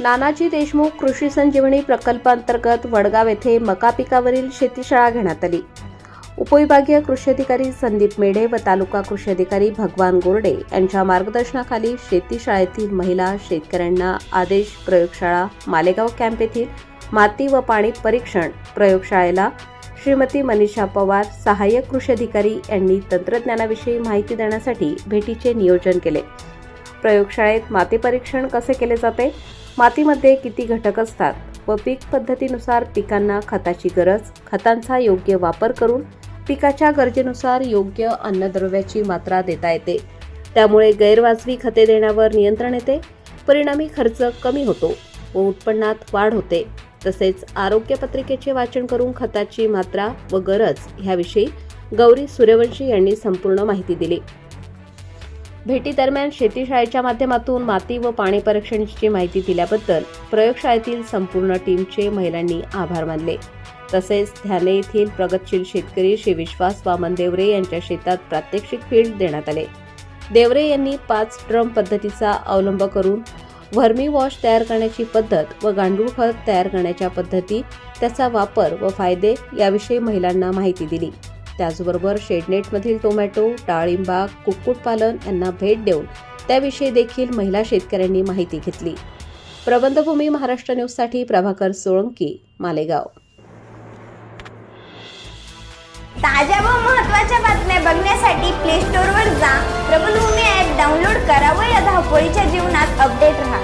नानाजी देशमुख कृषी संजीवनी प्रकल्पांतर्गत वडगाव येथे मका पिकावरील शेतीशाळा घेण्यात आली. उपविभागीय कृषी अधिकारी संदीप मेढे व तालुका कृषी अधिकारी भगवान गोरडे यांच्या मार्गदर्शनाखाली शेतीशाळेतील महिला शेतकऱ्यांना आदेश प्रयोगशाळा मालेगाव कॅम्प येथील माती व पाणी परीक्षण प्रयोगशाळेला श्रीमती मनीषा पवार सहाय्यक कृषी अधिकारी यांनी तंत्रज्ञानाविषयी माहिती देण्यासाठी भेटीचे नियोजन केले. प्रयोगशाळेत माती परीक्षण कसे केले जाते? मातीमध्ये किती घटक असतात व पीक पद्धतीनुसार पिकांना खताची गरज खतांचा योग्य वापर करून पिकाच्या गरजेनुसार योग्य अन्नद्रव्याची मात्रा देता येते. त्यामुळे गैरवाजवी खते देण्यावर नियंत्रण येते परिणामी खर्च कमी होतो व उत्पन्नात वाढ होते. तसेच आरोग्य पत्रिकेचे वाचन करून खताची मात्रा व गरज ह्याविषयी गौरी सूर्यवंशी यांनी संपूर्ण माहिती दिली. भेटीदरम्यान शेतीशाळेच्या माध्यमातून माती व पाणी परीक्षणाची माहिती दिल्याबद्दल प्रयोगशाळेतील संपूर्ण टीमचे महिलांनी आभार मानले. तसेच ध्याने येथील प्रगतशील शेतकरी श्री विश्वास वामन देवरे यांच्या शेतात प्रात्यक्षिक फील्ड देण्यात आले. देवरे यांनी पाच ड्रम पद्धतीचा अवलंब करून व्हर्मी वॉश तयार करण्याची पद्धत व गांडूळ खत तयार करण्याच्या पद्धती त्याचा वापर व फायदे याविषयी महिलांना माहिती दिली. त्याचबरोबर शेडनेटमधील टोमॅटो डाळिंबा कुक्कुटपालन यांना भेट देऊन त्याविषयी देखील महिला शेतकऱ्यांनी माहिती घेतली. प्रबंधभूमी महाराष्ट्र न्यूजसाठी प्रभाकर सोळंकी मालेगाव. ताज्या व महत्त्वाच्या बातम्या बघण्यासाठी प्ले स्टोअरवर जा. प्रबलभूमी ॲप डाउनलोड करा व या धावपळीच्या जीवनात अपडेट राहा.